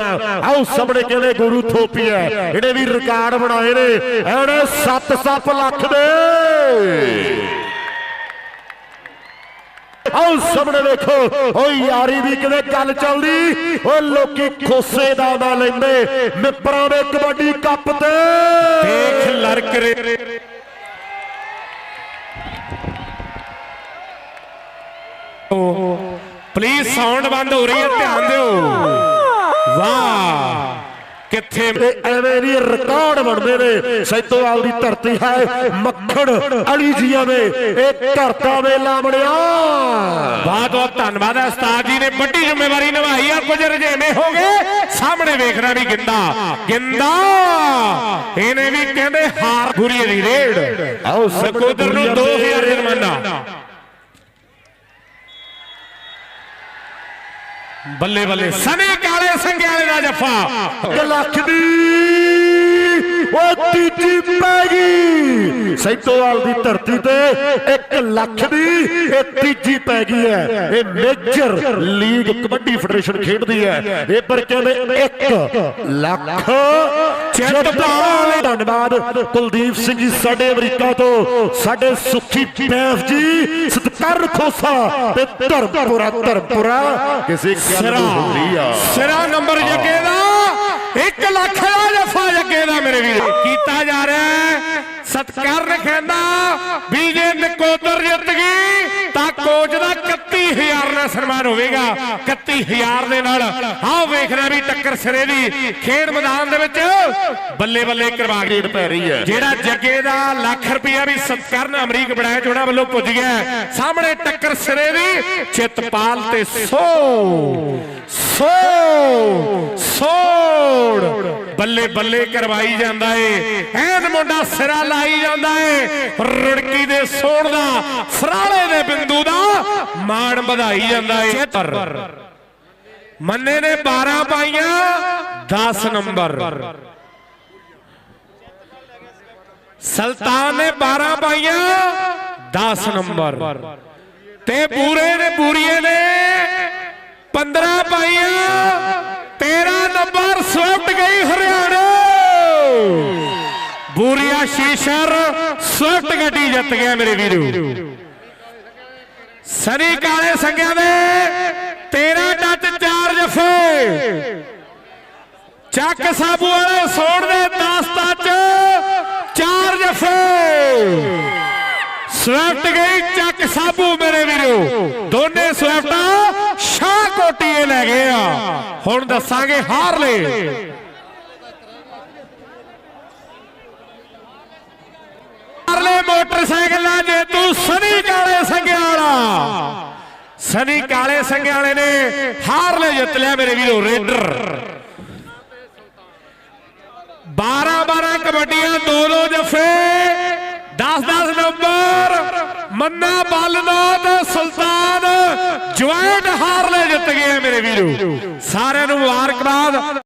ਆਓ ਸਾਹਮਣੇ ਕਹਿੰਦੇ ਗੁਰੂ ਥੋਪੀਆ ਇਹਨੇ ਵੀ ਰਿਕਾਰਡ ਬਣਾਏ ਨੇ, ਇਹਨੇ 7-7 ਲੱਖ ਦੇ। ਆਓ ਸਾਹਮਣੇ ਵੇਖੋ ਓ ਯਾਰੀ ਦੀ ਕਿਵੇਂ ਗੱਲ ਚੱਲਦੀ ਓ ਲੋਕੀ ਖੋਸੇ ਦਾ ਨਾਂ ਲੈਂਦੇ, ਮਿੱਪਰਾਂ ਦੇ ਕਬੱਡੀ ਕੱਪ ਤੇ। ਦੇਖ ਲੜਕ ਰੇ। ਪਲੀਜ਼ ਸਾਊਂਡ ਬੰਦ ਹੋ ਰਹੀ ਹੈ, ਧਿਆਨ ਦਿਓ। ਵਾਹ। ਕਿੱਥੇ ਤੇ ਐਵੇਂ ਦੀ ਰਿਕਾਰਡ ਬਣਦੇ ਨੇ। ਸੈਦੋਵਾਲ ਦੀ ਧਰਤੀ ਹੈ ਮੱਖਣ ਅਲੀ ਜੀਆਂ ਦੇ। ਇਹ ਧਰਤਾ ਵੇਲਾ ਬਣਿਆ ਬਹੁਤ ਬਹੁਤ ਧੰਨਵਾਦ ਹੈ ਉਸਤਾਦ ਜੀ ਨੇ। ਵੱਡੀ ਜ਼ਿੰਮੇਵਾਰੀ ਨਿਭਾਈ ਆ। ਕੁਝ ਰਜੇਵੇਂ ਹੋ ਗਏ। ਸਾਹਮਣੇ ਵੇਖਣਾ ਵੀ ਗਿੰਦਾ। ਗਿੰਦਾ। ਇਹਨੇ ਵੀ ਕਹਿੰਦੇ ਹਾਰ ਗੁਰੀ ਦੀ ਰੇਡ। ਆਓ ਸਕੂਦਰ ਨੂੰ 2000 ਜੁਰਮਾਨਾ ਬੱਲੇ ਬੱਲੇ। ਸਨੇ ਕਾਲੇ ਸੰਗਿਆਲੇ ਦਾ ਜੱਫਾ। ਇੱਕ ਲੱਖ ਦੀ। ਉਹ ਤੀਜੀ ਪੈ ਗਈ। ਸੈਦੋਵਾਲ ਦੀ ਧਰਤੀ ਤੇ 1 ਲੱਖ ਦੀ ਇਹ ਤੀਜੀ ਪੈ ਗਈ ਹੈ। ਇਹ ਮੇਜਰ ਲੀਗ ਕਬੱਡੀ ਫੈਡਰੇਸ਼ਨ ਖੇਡਦੀ ਹੈ। ਇਹ ਪਰ ਕਹਿੰਦੇ 1 ਲੱਖ। ਚਿੱਤਪਾਲ ਧੰਨਵਾਦ। ਕੁਲਦੀਪ ਸਿੰਘ ਜੀ, ਸਾਡੇ ਅਮਰੀਕਾ ਤੋਂ। ਸਾਡੇ ਸੁਖੀ ਪੈਫ ਜੀ, ਸਤਕਰ ਖੋਸਾ ਤੇ ਧਰਮਪੁਰਾ ਧਰਮਪੁਰਾ। ਕਿਸੇ ਗੱਲ ਹੋ ਰਹੀ ਆ। ਸਿਰਾ ਨੰਬਰ ਜੱਗੇ ਦਾ 1 ਲੱਖ ਦਾ ਜੱਫਾ ਜੱਗੇ ਦਾ ਮੇਰੇ ਵੀਰ। ਕੀਤਾ ਜਾ ਰਿਹਾ ਹੈ। ਸਤਕਾਰ ਕਹਿੰਦਾ ਵੀ ਨਕੋਦਰ ਜਿੱਤ ਗਈ। 31000 ਨਾਲ ਸਨਮਾਨ ਹੋਵੇਗਾ। 31000 ਦੇ ਨਾਲ। ਆਹ ਵੇਖ ਰਿਹਾ ਵੀ ਟੱਕਰ ਸਿਰੇ ਦੀ। ਖੇਡ ਮੈਦਾਨ ਦੇ ਵਿੱਚ ਬੱਲੇ ਬੱਲੇ ਕਰਵਾ ਰੇਡ ਪੈ ਰਹੀ ਹੈ। ਜਿਹੜਾ ਜੱਗੇ ਦਾ ਲੱਖ ਰੁਪਇਆ ਵੀ ਸਤਕਰਨ ਅਮਰੀਕ ਬਣਾਇਆ ਜੋੜਾ ਵੱਲੋਂ ਪੁੱਜ ਗਿਆ। ਸਾਹਮਣੇ ਟੱਕਰ ਸਿਰੇ ਦੀ। ਚਿਤਪਾਲ ਤੇ ਸੋ ਸੋ ਸੋੜ ਬੱਲੇ ਬੱਲੇ ਕਰਵਾਈ ਜਾਂਦਾ ਏ ਐਨ ਮੁੰਡਾ ਸਿਰਾ ਲਾਈ ਜਾਂਦਾ ਏ ਰੁੜਕੀ ਦੇ ਸੋੜ ਦਾ ਫਰਾਲੇ ਦੇ ਬਿੰਦੂ ਦਾ ਮਾਣ ਵਧਾਈ ਜਾਂਦਾ ਏ ਮੰਨੇ ਨੇ 12 ਪਾਈਆਂ 10 ਨੰਬਰ। ਸੁਲਤਾਨ ਨੇ 12 ਪਾਈਆਂ 10 ਨੰਬਰ। ਤੇ ਪੂਰੇ ਨੇ, ਪੂਰੀਏ ਨੇ 15 ਪਾਈਆਂ 13 ਨੰਬਰ ਸਵਿਫਟ ਗਈ ਹਰਿਆਣਾ। ਬੂਰੀਆ ਸ਼ੀਸ਼ਰ ਸਵਿਫਟ ਗੱਡੀ ਜਿੱਤ ਗਿਆ ਮੇਰੇ ਵੀਰੋ। ਸਨੀ ਕਾਲੇ ਸੰਗਿਆਂ ਦੇ 13 ਟੱਚ 4 ਜਫੇ ਚੱਕ ਸਾਬੂ ਵਾਲੇ ਸੋੜ ਦੇ 10 ਟੱਚ ਚਾਰ ਜਫੇ ਸਵਿਫਟ ਗਈ, ਚੱਕ ਸਾਬੂ ਮੇਰੇ ਵੀਰੋ। ਦੋਨੇ ਸਵਿਫਟ ਸ਼ਾਹ ਕੋਟੀਏ ਲੈ ਗਏ ਆ। ਹੁਣ ਦੱਸਾਂਗੇ ਹਾਰ ਲੈ ਹਾਰਲੇ ਮੋਟਰਸਾਈਕਲਾਂ ਜੇ ਤੂੰ ਸਨੀ ਕਾਲੇ ਸੰਗਿਆਲਾ ਸਨੀ ਕਾਲੇ ਸੰਗਿਆਲੇ ਨੇ ਹਾਰ ਲੈ ਜਿੱਤ ਲਿਆ ਮੇਰੇ ਵੀਰੋ, ਰੇਡਰ। 12 12 ਕਬੱਡੀਆਂ, ਦੋ ਦੋ ਜਫੇ 10 10 ਨੰਬਰ, ਮੰਨਾ ਬਲਨਾਥ ਸੁਲਤਾਨ ਜੁਆਇੰਟ ਹਾਰ ਲੈ ਜਿੱਤ ਗਏ ਮੇਰੇ ਵੀਰੋ। ਸਾਰਿਆਂ ਨੂੰ ਮੁਬਾਰਕਬਾਦ।